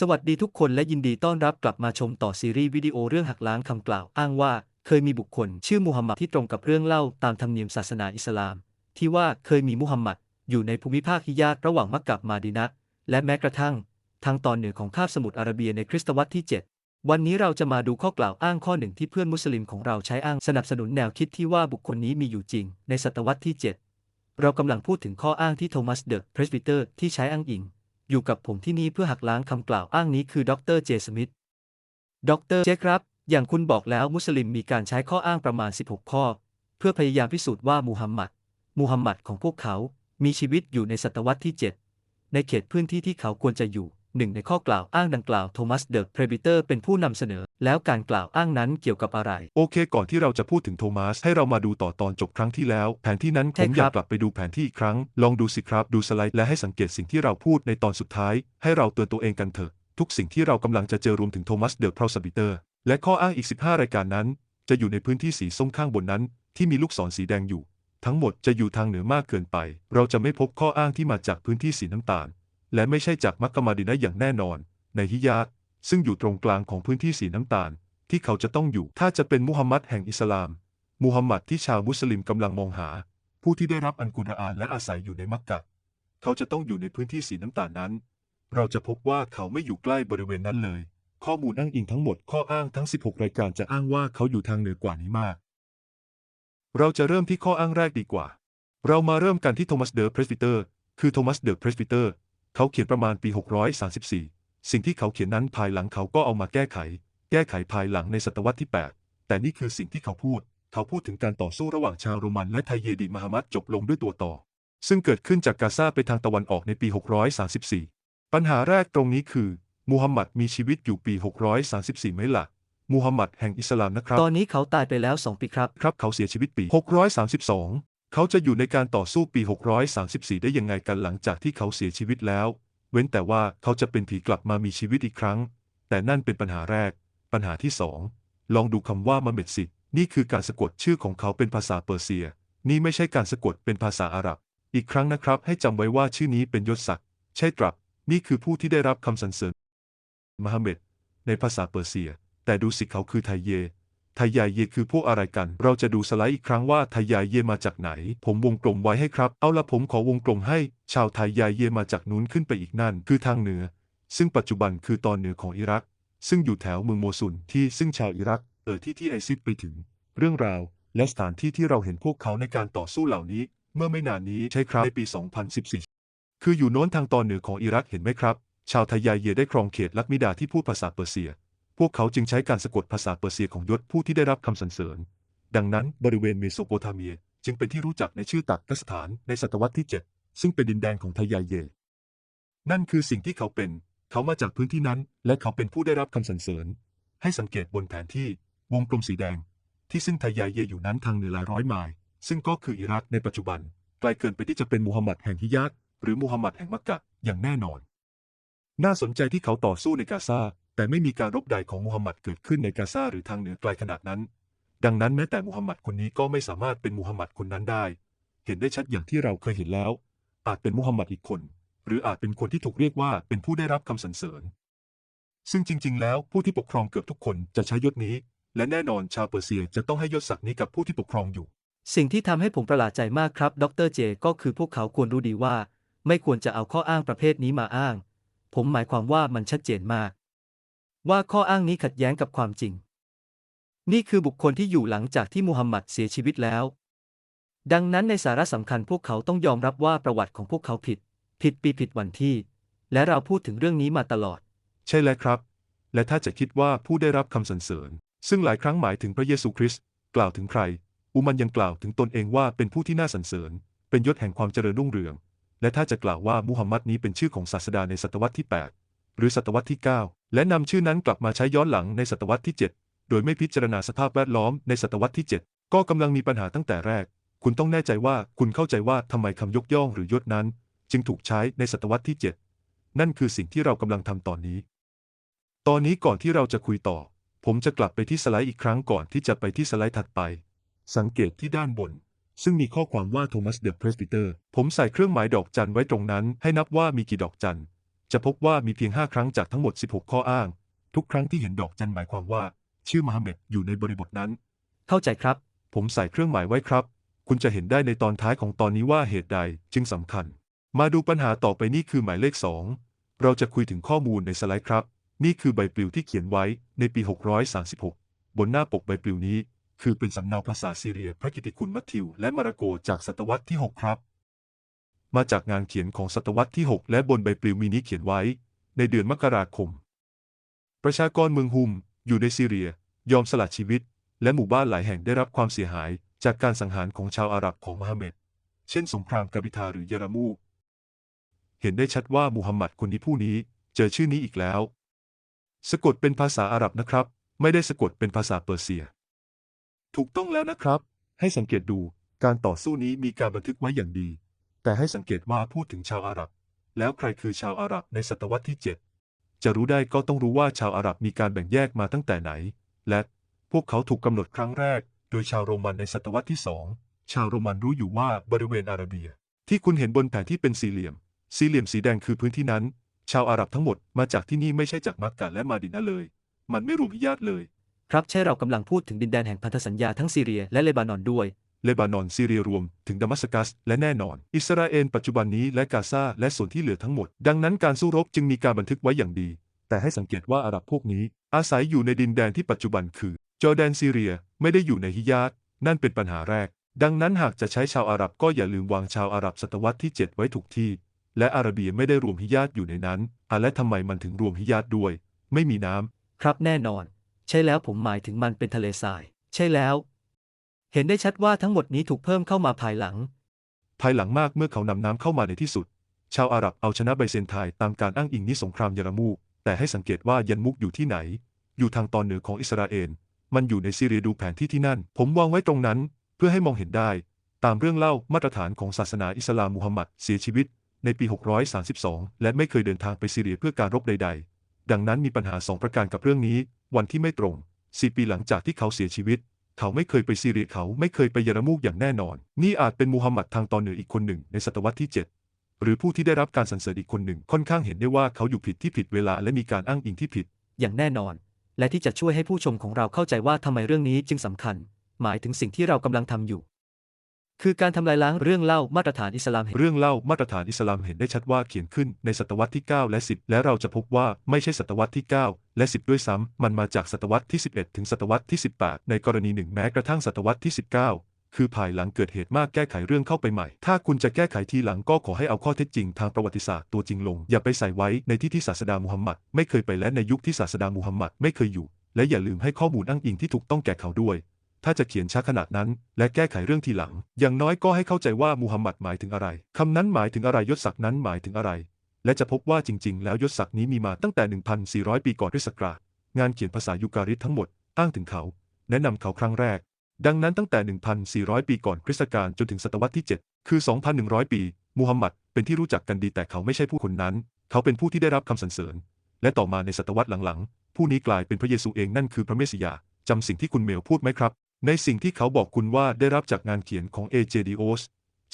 สวัสดีทุกคนและยินดีต้อนรับกลับมาชมต่อซีรีส์วิดีโอเรื่องหักล้างคำกล่าว อ้างว่าเคยมีบุคคลชื่อมูฮัมหมัดที่ตรงกับเรื่องเล่าตามธรรมเนียมศาสนาอิสลาม ที่ว่าเคยมีมูฮัมหมัดอยู่ในภูมิภาคฮิญาซระหว่างมักกะมาดินะและแม้กระทั่ง ทางตอนเหนือของคาบสมุทรอาระเบียในคริสตวรรษที่ 7 วันนี้เราจะมาดูข้อกล่าวอ้างข้อหนึ่งที่เพื่อนมุสลิมของเราใช้อ้างสนับสนุนแนวคิดที่ว่าบุคคลนี้มีอยู่จริง ในศตวรรษที่ 7 เรากำลังพูดถึงข้ออ้างที่โทมัสเดอะเพรสบิเตอร์ที่ใช้อ้างอิง อยู่กับผมที่นี่เพื่อหักล้างคำกล่าวอ้างนี้คือดรเจสมิธดรเจครับ อย่างคุณบอกแล้วมุสลิมมีการใช้ข้ออ้างประมาณ 16 ข้อ เพื่อพยายามพิสูจน์ว่ามูฮัมหมัดมูฮัมหมัดของพวกเขา มีชีวิตอยู่ในศตวรรษที่ 7 ในเขตพื้นที่ที่เขาควรจะอยู่ หนึ่งในข้อกล่าวอ้างดังกล่าวโทมัสเดอะเพรบิเตอร์เป็นผู้นำเสนอ แล้วการกล่าวอ้างนั้นเกี่ยวกับอะไร โอเค ก่อนที่เราจะพูดถึงโทมัส ให้เรามาดูต่อตอนจบครั้งที่แล้ว แผนที่นั้นใช่ผมครับอยากกลับไปดูแผนที่อีกครั้ง ลองดูสิครับ ดูสไลด์และให้สังเกตสิ่งที่เราพูดในตอนสุดท้าย ให้เราเตือนตัวเองกันเถอะ ทุกสิ่งที่เรากำลังจะเจอรวมถึงโทมัสเดลพรอสบิเตอร์และข้ออ้างอีก 15 รายการนั้น จะอยู่ในพื้นที่สีส้มข้างบนนั้น ที่มีลูกศรสีแดงอยู่ ทั้งหมดจะอยู่ทางเหนือมากเกินไป เราจะไม่พบข้ออ้างที่มาจากพื้นที่สีน้ำตาล และไม่ใช่จากมักกะมาดินะอย่างแน่นอน ในฮิญาซซึ่งอยู่ตรงกลางของพื้นที่สีน้ำตาล ที่เขาจะต้องอยู่ ถ้าจะเป็นมุฮัมมัดแห่งอิสลามมูฮัมมัดที่ชาวมุสลิมกำลังมองหา ผู้ที่ได้รับอันกุรอานและอาศัยอยู่ในมักกะ เขาจะต้องอยู่ในพื้นที่สีน้ำตาลนั้น เราจะพบว่าเขาไม่อยู่ใกล้บริเวณนั้นเลย ข้อมูลอ้างอิงทั้งหมดข้ออ้างทั้ง 16 รายการจะอ้างว่าเขาอยู่ทางเหนือกว่านี้มาก เราจะเริ่มที่ข้ออ้างแรกดีกว่า เรามาเริ่มกันที่โทมัสเดอร์เพรสบิเตอร์ คือโทมัสเดอร์เพรสบิเตอร์ เขาเขียนประมาณปี 634 สิ่งที่เขาเขียนนั้นภายหลังเขาก็เอามาแก้ไข แก้ไขภายหลังในศตวรรษที่ 8 แต่นี่คือสิ่งที่เขาพูด เขาพูดถึงการต่อสู้ระหว่างชาวโรมันและไทยเยดีมหามัดจบลงด้วยตัวต่อ ซึ่งเกิดขึ้นจากกาซาไปทางตะวันออกในปี 634 ปัญหาแรกตรงนี้คือ มูฮัมหมัดมีชีวิตอยู่ปี 634ไหมล่ะมูฮัมหมัดแห่งอิสลามนะครับ ตอนนี้เขาตายไปแล้ว 2 ปีครับ ครับเขาเสียชีวิตปี 632 เขาจะอยู่ในการต่อสู้ปี 634 ได้ยังไงกันหลังจากที่เขาเสียชีวิตแล้ว เว้นแต่ว่าเขาจะเป็นผีกลับมามีชีวิตอีกครั้ง แต่นั่นเป็นปัญหาแรก ปัญหาที่สองลองดูคำว่ามาเมดสินี่คือการสะกดชื่อของเขาเป็นภาษาเปอร์เซีย นี่ไม่ใช่การสะกดเป็นภาษาอาหรับ อีกครั้งนะครับ ให้จำไว้ว่าชื่อนี้เป็นยศศักดิ์ใช่ตรับ นี่คือผู้ที่ได้รับคำสรรเสริญมหาเมดในภาษาเปอร์เซีย แต่ดูสิเขาคือไทยเย ทยยเยคือพวกอะไรกัน เราจะดูสไลด์อีกครั้งว่าไทยยเยมาจากไหน ผมวงกลมไว้ให้ครับ เอาละผมขอวงกลมให้ ชาวไทยยเยมาจากนู้นขึ้นไปอีกนั่น คือทางเหนือ ซึ่งปัจจุบันคือตอนเหนือของอิรัก ซึ่งอยู่แถวเมืองโมซุลที่ซึ่งชาวอิรักเออที่ที่ไอซิดไปถึง เรื่องราว และสถานที่ที่เราเห็นพวกเขาในการต่อสู้เหล่านี้ เมื่อไม่นานนี้ใช่ครับในปี 2014 คืออยู่โน้นทางตอนเหนือของอิรักเห็นไหมครับ ชาวไทยยเยได้ครองเขตลักมิดาที่พูดภาษาเปอร์เซีย พวกเขาจึงใช้การสะกดภาษาเปอร์เซียของยศผู้ที่ได้รับคำสรรเสริญ ดังนั้นบริเวณเมโสโปเตเมียจึงเป็นที่รู้จักในชื่อตักกสถานในศตวรรษที่ 7 ซึ่งเป็นดินแดนของไทยาเย นั่นคือสิ่งที่เขาเป็น เขามาจากพื้นที่นั้น และเขาเป็นผู้ได้รับคำสรรเสริญ ให้สังเกตบนแผนที่วงกลมสีแดง ที่ซึ่งไทยาเยอยู่นั้นทางเหนือหลายร้อยไมล์ซึ่งก็คืออิรักในปัจจุบันไกลเกินไปที่จะเป็นมูฮัมหมัดแห่งฮิญาซหรือมูฮัมหมัดแห่งมักกะอย่างแน่นอน น่าสนใจที่เขาต่อสู้ในกาซา แต่ไม่มีการรบใดของมูฮัมหมัดเกิดขึ้นในกาซาหรือทางเหนือไกลขนาดนั้น ดังนั้นแม้แต่มูฮัมหมัดคนนี้ก็ไม่สามารถเป็นมูฮัมหมัดคนนั้นได้ เห็นได้ชัดอย่างที่เราเคยเห็นแล้ว อาจเป็นมูฮัมหมัดอีกคน หรืออาจเป็นคนที่ถูกเรียกว่าเป็นผู้ได้รับคำสรรเสริญ ซึ่งจริง ๆ แล้วผู้ที่ปกครองเกือบทุกคนจะใช้ยศนี้ และแน่นอนชาวเปอร์เซียจะต้องให้ยศศักดิ์นี้กับผู้ที่ปกครองอยู่ สิ่งที่ทำให้ผมประหลาดใจมากครับ ดรเจ ก็คือพวกเขาควรรู้ดีว่า ไม่ควรจะเอาข้ออ้างประเภทนี้มาอ้าง ผมหมายความว่ามันชัดเจนมาก ว่าข้ออ้างนี้ขัดแย้งกับความจริง นี่คือบุคคลที่อยู่หลังจากที่มูฮัมหมัดเสียชีวิตแล้ว ดังนั้นในสาระสำคัญพวกเขาต้องยอมรับว่าประวัติของพวกเขาผิด ผิดปีผิดวันที่ และเราพูดถึงเรื่องนี้มาตลอด ใช่แล้วครับ และถ้าจะคิดว่าผู้ได้รับคำสรรเสริญ ซึ่งหลายครั้งหมายถึงพระเยซูคริสต์กล่าวถึงใคร อุมันยังกล่าวถึงตนเองว่าเป็นผู้ที่น่าสรรเสริญ เป็นยศแห่งความเจริญรุ่งเรือง และถ้าจะกล่าวว่ามูฮัมหมัดนี้เป็นชื่อของศาสดาในศตวรรษที่ 8 หรือศตวรรษที่ 9 และนำชื่อนั้นกลับมาใช้ย้อนหลังในศตวรรษที่ 7 โดยไม่พิจารณาสภาพแวดล้อมในศตวรรษที่ 7 ก็กำลังมีปัญหาตั้งแต่แรก คุณต้องแน่ใจว่าคุณเข้าใจว่าทำไมคำยกย่องหรือยศนั้น จึงถูกใช้ในศตวรรษที่ 7 นั่นคือสิ่งที่เรากำลังทำตอนนี้ ตอนนี้ก่อนที่เราจะคุยต่อ ผมจะกลับไปที่สไลด์อีกครั้งก่อนที่จะไปที่สไลด์ถัดไป สังเกตที่ด้านบนซึ่งมีข้อความว่าโทมัสเดอะเพรสบิเตอร์ ผมใส่เครื่องหมายดอกจันไว้ตรงนั้น ให้นับว่ามีกี่ดอกจัน จะพบว่ามีเพียง 5 ครั้งจากทั้งหมด 16 ข้ออ้าง ทุกครั้งที่เห็นดอกจันหมายความว่า ชื่อมหาเม็ดอยู่ในบริบทนั้น เข้าใจครับ ผมใส่เครื่องหมายไว้ครับ คุณจะเห็นได้ในตอนท้ายของตอนนี้ว่าเหตุใดจึงสำคัญ มาดูปัญหาต่อไปนี่คือหมายเลข 2 เราจะคุยถึงข้อมูลในสไลด์ครับ นี่คือใบปลิวที่เขียนไว้ในปี 636 บนหน้าปกใบปลิวนี้ คือเป็นสำเนาภาษาซีเรีย พระกิตติคุณมัทธิว และมาระโกจากศตวรรษที่ 6 ครับ มาจากงานเขียนของศตวรรษที่ 6 และบนใบปลิวมีนี้เขียนไว้ ในเดือนมกราคม ประชากรเมืองฮุม อยู่ในซีเรีย ยอมสละชีวิต และหมู่บ้านหลายแห่งได้รับความเสียหายจากการสังหารของชาวอาหรับของมหาเม็ด เช่นสงครามกาบิทาหรือเยารามู เห็นได้ชัดว่ามูฮัมหมัดคนที่ผู้นี้เจอชื่อนี้อีกแล้ว สะกดเป็นภาษาอาหรับนะครับ ไม่ได้สะกดเป็นภาษาเปอร์เซีย ถูกต้องแล้วนะครับ ให้สังเกตดูการต่อสู้นี้มีการบันทึกไว้อย่างดี แต่ให้สังเกตว่าพูดถึงชาวอาหรับ แล้วใครคือชาวอาหรับในศตวรรษที่ 7 จะรู้ได้ก็ต้องรู้ว่าชาวอาหรับมีการแบ่งแยกมาตั้งแต่ไหน และพวกเขาถูกกำหนดครั้งแรก โดยชาวโรมันในศตวรรษที่สองชาวโรมันรู้อยู่ว่าบริเวณอาระเบีย ที่คุณเห็นบนแผนที่เป็นสี่เหลี่ยม สี่เหลี่ยมสีแดงคือพื้นที่นั้น ชาวอาหรับทั้งหมดมาจากที่นี่ไม่ใช่จากมักกะและมาดินะเลย มันไม่รวมฮิญาตเลย ครับใช่เรากำลังพูดถึงดินแดนแห่งพันธสัญญาทั้งซีเรียและเลบานอนด้วย เลบานอนซีเรียรวมถึงดามัสกัส และแน่นอน อิสราเอลปัจจุบันนี้และกาซาและส่วนที่เหลือทั้งหมด ดังนั้นการสู้รบจึงมีการบันทึกไว้อย่างดี แต่ให้สังเกตว่าอาหรับพวกนี้ อาศัยอยู่ในดินแดนที่ปัจจุบันคือ จอร์แดนซีเรียไม่ได้อยู่ในฮิญาตนั่นเป็นปัญหาแรก ดังนั้นหากจะใช้ชาวอาหรับก็อย่าลืมวางชาวอาหรับศตวรรษที่ 7 ไว้ถูกที่ และอาระเบียไม่ได้รวมฮิญาตอยู่ในนั้นอะและทำไมมันถึงรวมฮิญาตด้วย ไม่มีน้ำครับแน่นอน ใช่แล้วผมหมายถึงมันเป็นทะเลทราย ใช่แล้ว เห็นได้ชัดว่าทั้งหมดนี้ถูกเพิ่มเข้ามาภายหลัง ภายหลังมากเมื่อเขานำน้ำเข้ามาในที่สุด ชาวอาหรับเอาชนะไบเซนไทน์ตามการอ้างอิงนี้สงครามยารามูกแต่ให้สังเกตว่ายันมุกอยู่ที่ไหน อยู่ทางตอนเหนือของอิสราเอล มันอยู่ในซีเรียดูแผนที่ที่นั่น ผมวางไว้ตรงนั้น เพื่อให้มองเห็นได้ ตามเรื่องเล่ามาตรฐานของศาสนาอิสลามมูฮัมหมัดเสียชีวิต ในปี 632 และไม่เคยเดินทางไปซีเรียเพื่อการรบใด ๆ ดังนั้นมีปัญหาสองประการกับเรื่องนี้ วันที่ไม่ตรงสี่ปีหลังจากที่เขาเสียชีวิต เขาไม่เคยไปซีเรียเขาไม่เคยไปยารมูกอย่างแน่นอน นี่อาจเป็นมูฮัมหมัดทางตอนเหนืออีกคนหนึ่งในศตวรรษที่ 7 หรือผู้ที่ได้รับการสรรเสริญอีกคนหนึ่งค่อนข้างเห็นได้ว่าเขาอยู่ผิดที่ผิดเวลาและมีการอ้างอิงที่ผิด อย่างแน่นอน และที่จะช่วยให้ผู้ชมของเราเข้าใจว่าทำไมเรื่องนี้จึงสำคัญ หมายถึงสิ่งที่เรากำลังทำอยู่ คือการทำลายล้างเรื่องเล่ามาตรฐานอิสลามแห่งเรื่องเล่ามาตรฐานอิสลามเห็นได้ชัดว่าเขียนขึ้นในศตวรรษที่ 9 และ 10 และเราจะพบว่าไม่ใช่ศตวรรษที่ 9 และ 10 ด้วยซ้ำมันมาจากศตวรรษที่ 11 ถึงศตวรรษที่ 18 ในกรณีหนึ่งแม้กระทั่งศตวรรษที่ 19 คือภายหลังเกิดเหตุมากแก้ไขเรื่องเข้าไปใหม่ ถ้าคุณจะแก้ไขทีหลังก็ขอให้เอาข้อเท็จจริงทางประวัติศาสตร์ตัวจริงลง อย่าไปใส่ไว้ในที่ที่ศาสดามูฮัมมัดไม่เคยไปและในยุคที่ศาสดามูฮัมมัดไม่เคยอยู่ และอย่าลืมให้ข้อมูลอ้างอิงที่ถูกต้องแก่เขาด้วย ถ้าจะเขียนช้าขนาดนั้น และแก้ไขเรื่องทีหลัง อย่างน้อยก็ให้เข้าใจว่ามูฮัมหมัดหมายถึงอะไร คำนั้นหมายถึงอะไรยศศักดิ์นั้นหมายถึงอะไร และจะพบว่าจริง ๆ แล้วยศศักดิ์นี้มีมาตั้งแต่ 1,400 ปีก่อนคริสต์ศักราชงานเขียนภาษายูการิตทั้งหมด อ้างถึงเขา แนะนำเขาครั้งแรก ดังนั้นตั้งแต่ 1,400 ปีก่อนคริสตกาลจนถึงศตวรรษที่ 7 คือ 2,100 ปีมูฮัมหมัดเป็นที่รู้จักกันดีแต่เขาไม่ใช่ผู้คนนั้น เขาเป็นผู้ที่ได้รับคำสรรเสริญ และต่อมาในศตวรรษหลังๆ ผู้นี้กลายเป็นพระเยซูเองนั่นคือพระเมสสิยาจำสิ่งที่คุณเมลพูดไหมครับ ในสิ่งที่เขาบอกคุณว่าได้รับจากงานเขียนของเอเจดิโอส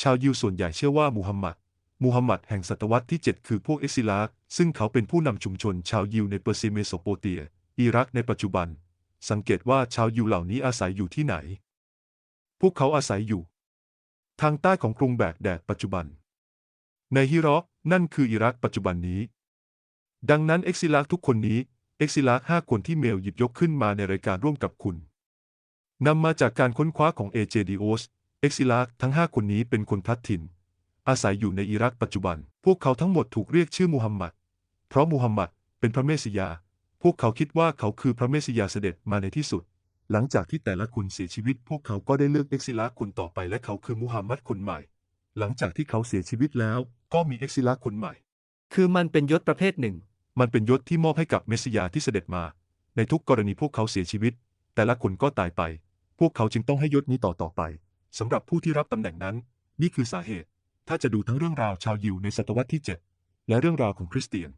ชาวยิวส่วนใหญ่เชื่อว่ามูฮัมหมัด มูฮัมหมัดแห่งศตวรรษที่ 7 คือพวกเอ็กซิลาซึ่งเขาเป็นผู้นำชุมชนชาวยิวในเปอร์เซียเมโสโปเตีย อิรักในปัจจุบัน สังเกตว่าชาวยิวเหล่านี้อาศัยอยู่ที่ไหน พวกเขาอาศัยอยู่ ทางใต้ของกรุงแบกแดดปัจจุบัน ในฮิรอกนั่นคืออิรักปัจจุบันนี้ ดังนั้นเอ็กซิลาทุกคนนี้เอ็กซิลาห้าคนที่เมลหยิบยกขึ้นมาในรายการร่วมกับคุณ นำมาจากการค้นคว้าของเอเจดิโอสเอ็กซิลาทั้งห้าคนนี้เป็นคนพลัดถิ่น อาศัยอยู่ในอิรักปัจจุบัน พวกเขาทั้งหมดถูกเรียกชื่อมูฮัมหมัด เพราะมูฮัมหมัดเป็นพระเมสสิยา พวกเขาคิดว่าเขาคือพระเมสสิยาเสด็จมาในที่สุด หลังจากที่แต่ละคนเสียชีวิต พวกเขาก็ได้เลือกเอ็กซิลาคนต่อไปและเขาคือมูฮัมหมัดคนใหม่ หลังจากที่เขาเสียชีวิตแล้ว ก็มีเอ็กซิลาคนใหม่ คือมันเป็นยศประเภทหนึ่ง มันเป็นยศที่มอบให้กับเมสสิยาที่เสด็จมา ในทุกกรณีพวกเขาเสียชีวิต แต่ละคนก็ตายไป พวกเขาจึงต้องให้ยศนี้ต่อต่อไปสำหรับผู้ที่รับตำแหน่งนั้น นี่คือสาเหตุ ถ้าจะดูทั้งเรื่องราวชาวยิวในศตวรรษที่ 7 และเรื่องราวของคริสเตียน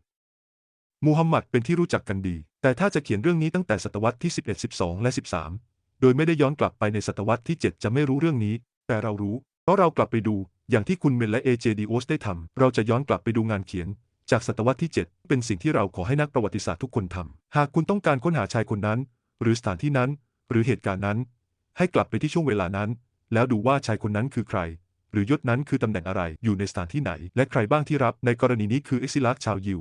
มูฮัมหมัดเป็นที่รู้จักกันดี แต่ถ้าจะเขียนเรื่องนี้ตั้งแต่ศตวรรษที่ 11 12 และ 13 โดยไม่ได้ย้อนกลับไปในศตวรรษที่ 7 จะไม่รู้เรื่องนี้ แต่เรารู้ เพราะเรากลับไปดู อย่างที่คุณเมนและเอเจดีโอสได้ทำเราจะย้อนกลับไปดูงานเขียน จากศตวรรษที่ 7 เป็นสิ่งที่เราขอให้นักประวัติศาสตร์ทุกคนทำหากคุณต้องการค้นหาชายคนนั้น หรือสถานที่นั้น หรือเหตุการณ์นั้น ให้กลับไปที่ช่วงเวลานั้น แล้วดูว่าชายคนนั้นคือใคร หรือยศนั้นคือตำแหน่งอะไรอยู่ในสถานที่ไหน และใครบ้างที่รับในกรณีนี้คือเอ็กซิลัสชาวยิว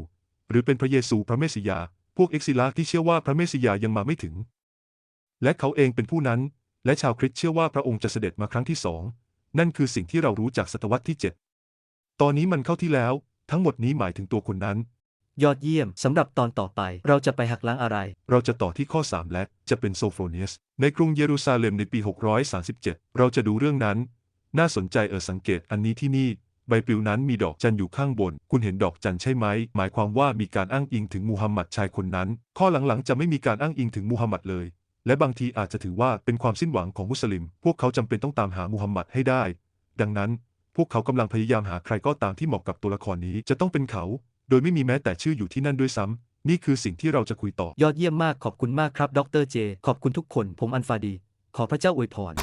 หรือเป็นพระเยซูพระเมสสิยา พวกเอ็กซิลัสที่เชื่อว่าพระเมสสิยายังมาไม่ถึง และเขาเองเป็นผู้นั้น และชาวคริสต์เชื่อว่าพระองค์จะเสด็จมาครั้งที่สองนั่นคือสิ่งที่เรารู้จากศตวรรษที่ 7 ตอนนี้มันเข้าที่แล้ว ทั้งหมดนี้หมายถึงตัวคนนั้น ยอดเยี่ยมสำหรับตอนต่อไป เราจะไปหักล้างอะไร เราจะต่อที่ข้อ 3 และจะเป็นโซโฟเนียส ในกรุงเยรูซาเล็มในปี 637 เราจะดูเรื่องนั้น น่าสนใจเออสังเกตอันนี้ที่นี่ ใบปลิวนั้นมีดอกจันอยู่ข้างบน คุณเห็นดอกจันใช่ไหม หมายความว่ามีการอ้างอิงถึงมูฮัมหมัดชายคนนั้น ข้อหลังๆจะไม่มีการอ้างอิงถึงมูฮัมหมัดเลยและบางทีอาจจะถือว่าเป็นความสิ้นหวังของมุสลิม พวกเขาจำเป็นต้องตามหามูฮัมหมัดให้ได้ ดังนั้น พวกเขากำลังพยายามหาใครก็ตามที่เหมาะกับตัวละครนี้จะต้องเป็นเขา โดยไม่มีแม้แต่ชื่ออยู่ที่นั่นด้วยซ้ำ นี่คือสิ่งที่เราจะคุยต่อ ยอดเยี่ยมมากขอบคุณมากครับ ดรเจ ขอบคุณทุกคน ผมอันฟาดี ขอพระเจ้าอวยพร